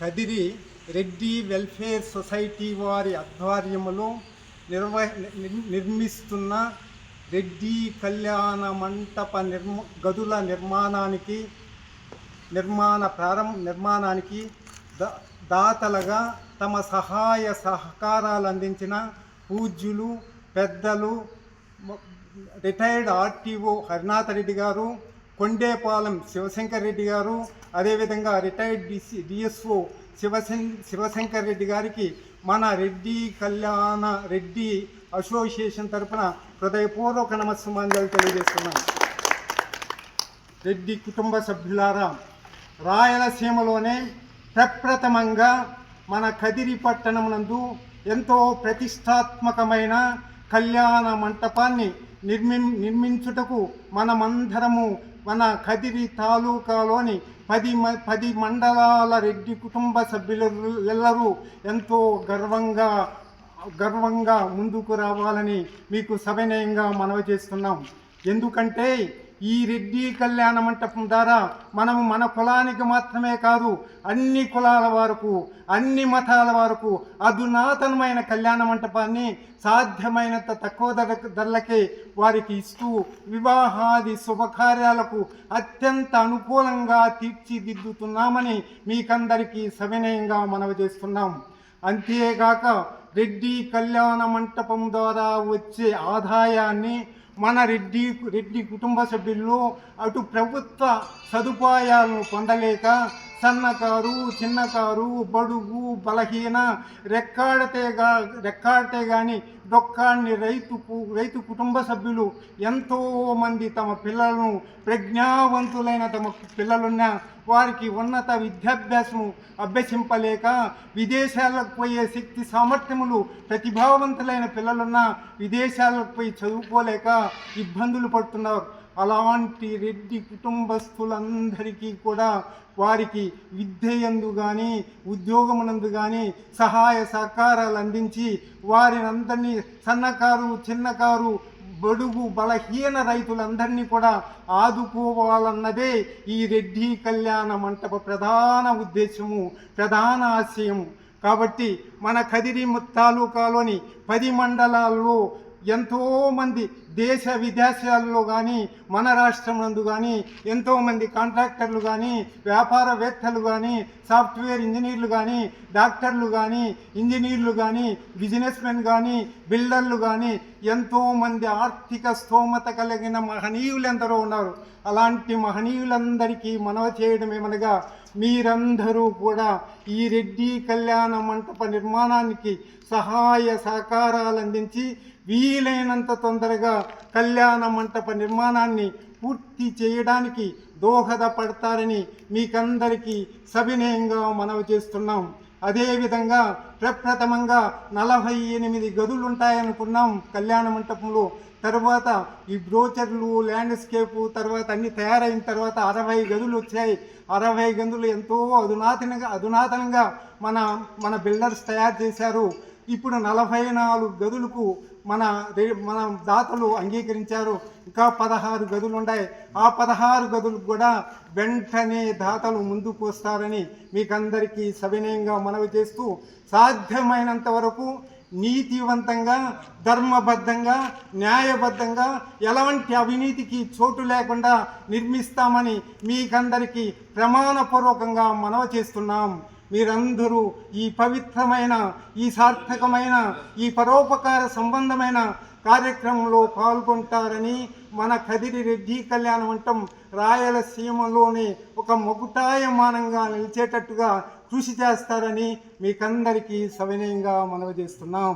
Kadiri Reddy welfare society వారి ఆధ్వర్యంలో నిర్వ నిర్మిస్తున్న రెడ్డి కళ్యాణ మంటప నిర్మ గదుల నిర్మాణానికి నిర్మాణ ప్రారంభ నిర్మాణానికి దాతలుగా తమ సహాయ సహకారాలు అందించిన పూజ్యులు పెద్దలు రిటైర్డ్ ఆర్టీఓ హరినాథ రెడ్డి గారు కొండేపాలెం శివశంకర్ రెడ్డి గారు అదేవిధంగా రిటైర్డ్ డిసి డిఎస్ఓ శివశం శివశంకర్ రెడ్డి గారికి మన రెడ్డి కళ్యాణ రెడ్డి అసోసియేషన్ తరపున హృదయపూర్వక నమస్సుమాంజలు తెలియజేస్తున్నాం. రెడ్డి కుటుంబ సభ్యులారా రాయలసీమలోనే ప్రప్రథమంగా మన కదిరి పట్టణమునందు ఎంతో ప్రతిష్టాత్మకమైన కళ్యాణ మంటపాన్ని నిర్మి నిర్మించుటకు మనమందరము మన కదిరి తాలూకాలోని పది మ పది మండలాల రెడ్డి కుటుంబ సభ్యులెల్లరూ ఎంతో గర్వంగా గర్వంగా ముందుకు రావాలని మీకు సవినయంగా మనవి చేస్తున్నాం. ఎందుకంటే ఈ రెడ్డి కళ్యాణ మంటపం ద్వారా మనము మన కులానికి మాత్రమే కాదు అన్ని కులాల వరకు అన్ని మతాల వరకు అధునాతనమైన కళ్యాణ మంటపాన్ని సాధ్యమైనంత తక్కువ ధర ధరలకే వారికి ఇస్తూ వివాహాది శుభకార్యాలకు అత్యంత అనుకూలంగా తీర్చిదిద్దుతున్నామని మీకందరికీ సవినయంగా మనవి చేస్తున్నాం. అంతేగాక రెడ్డి కళ్యాణ మంటపం ద్వారా వచ్చే ఆదాయాన్ని మన రెడ్డి రెడ్డి కుటుంబ సభ్యులు అటు ప్రభుత్వ సదుపాయాలను పొందలేక సన్నకారు చిన్నకారు బడుగు బలహీన రెక్కాడితే గా రెక్కాడితే కానీ డొక్కాన్ని రైతుకు రైతు కుటుంబ సభ్యులు ఎంతో మంది తమ పిల్లలను ప్రజ్ఞావంతులైన తమ పిల్లలున్న వారికి ఉన్నత విద్యాభ్యాసము అభ్యసింపలేక విదేశాలకు పోయే శక్తి సామర్థ్యములు ప్రతిభావంతులైన పిల్లలున్న విదేశాలకు పోయి చదువుకోలేక ఇబ్బందులు పడుతున్నారు. అలాంటి రెడ్డి కుటుంబస్తులందరికీ కూడా వారికి విద్యయందు కానీ ఉద్యోగమునందు కానీ సహాయ సహకారాలు అందించి వారిని అందరినీ సన్నకారు చిన్నకారు బడుగు బలహీన రైతులందరినీ కూడా ఆదుకోవాలన్నదే ఈ రెడ్డి కళ్యాణ మంటప ప్రధాన ఉద్దేశము ప్రధాన ఆశయము. కాబట్టి మన కదిరి తాలూకాలోని పది మండలాల్లో ఎంతోమంది దేశ విదేశాల్లో కానీ మన రాష్ట్రం నందు కానీ ఎంతోమంది కాంట్రాక్టర్లు కానీ వ్యాపారవేత్తలు కానీ సాఫ్ట్వేర్ ఇంజనీర్లు కానీ డాక్టర్లు కానీ ఇంజనీర్లు కానీ బిజినెస్ మెన్ కానీ బిల్డర్లు కానీ ఎంతోమంది ఆర్థిక స్తోమత కలిగిన మహనీయులు ఎందరో ఉన్నారు. అలాంటి మహనీయులందరికీ మనవ చేయడం ఏమనగా మీరందరూ కూడా ఈ రెడ్డి కళ్యాణ మంటప నిర్మాణానికి సహాయ సహకారాలు అందించి వీలైనంత తొందరగా కళ్యాణ మంటప నిర్మాణాన్ని పూర్తి చేయడానికి దోహదపడతారని మీకందరికీ సవినయంగా మనవి చేస్తున్నాం. అదేవిధంగా ప్రప్రథమంగా నలభై ఎనిమిది గదులు ఉంటాయనుకున్నాం కళ్యాణ మంటపంలో. తర్వాత ఈ బ్రోచర్లు ల్యాండ్స్కేపు తర్వాత అన్ని తయారైన తర్వాత అరవై గదులు వచ్చాయి అరవై గదులు ఎంతో అధునాతనంగా అధునాతనంగా మన మన బిల్డర్స్ తయారు చేశారు. ఇప్పుడు నలభై నాలుగు గదులకు మన మన దాతలు అంగీకరించారు. ఇంకా పదహారు గదులు ఉన్నాయి ఆ పదహారు గదులకు కూడా వెంటనే దాతలు ముందుకు వస్తారని మీకందరికీ సవినయంగా మనవి చేస్తూ సాధ్యమైనంత వరకు నీతివంతంగా ధర్మబద్ధంగా న్యాయబద్ధంగా ఎలాంటి అవినీతికి చోటు లేకుండా నిర్మిస్తామని మీకందరికీ ప్రమాణపూర్వకంగా మనవ చేస్తున్నాం. మీరందరూ ఈ పవిత్రమైన ఈ సార్థకమైన ఈ పరోపకార సంబంధమైన కార్యక్రమంలో పాల్గొంటారని మన కదిరి రెడ్డి కళ్యాణ మంటం రాయలసీమలోనే ఒక మొగుటాయమానంగా నిలిచేటట్టుగా కృషి చేస్తారని మీకందరికీ సవినయంగా మనవి చేస్తున్నాం.